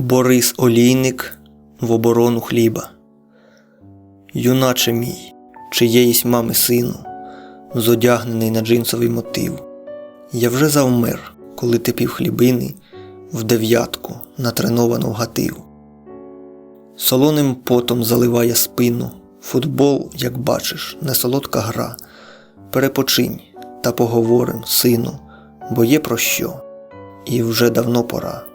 Борис Олійник в оборону хліба. Юначе мій, чиєїсь мами сину, зодягнений на джинсовий мотив. Я вже завмер, коли ти пів хлібини в дев'ятку натреновану в гатив. Солоним потом заливає спину. Футбол, як бачиш, не солодка гра. Перепочинь та поговорим, сину, бо є про що, і вже давно пора.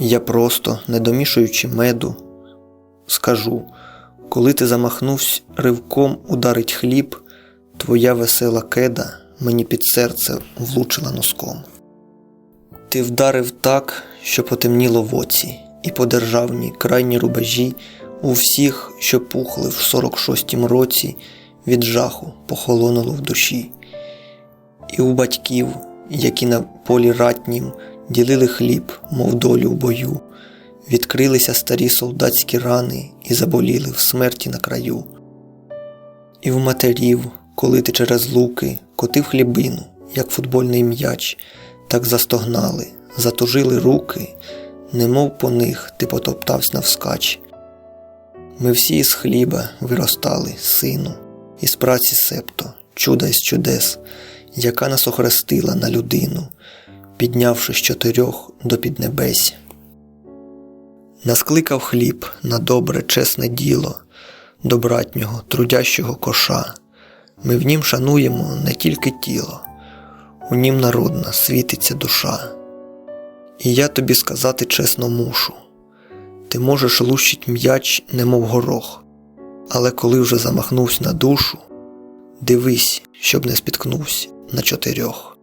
Я просто, не домішуючи меду, скажу, коли ти замахнувся ривком ударить хліб, твоя весела кеда мені під серце влучила носком. Ти вдарив так, що потемніло в оці, і по державній крайні рубежі у всіх, що пухли в 46-м році, від жаху похолонуло в душі. І у батьків, які на полі ратнім ділили хліб, мов долю в бою, відкрилися старі солдатські рани і заболіли в смерті на краю. І в матерів, коли ти через луки котив хлібину, як футбольний м'яч, так застогнали, затужили руки, немов по них ти потоптався навскач. Ми всі із хліба виростали, сину, із праці септо, чуда із чудес, яка нас охрестила на людину, піднявши з чотирьох до піднебесь. Нас кликав хліб на добре, чесне діло, до братнього, трудящого коша. Ми в нім шануємо не тільки тіло, у нім народна світиться душа. І я тобі сказати чесно мушу ти можеш лущить м'яч, немов горох, але коли вже замахнувся на душу, дивись, щоб не спіткнувся на чотирьох.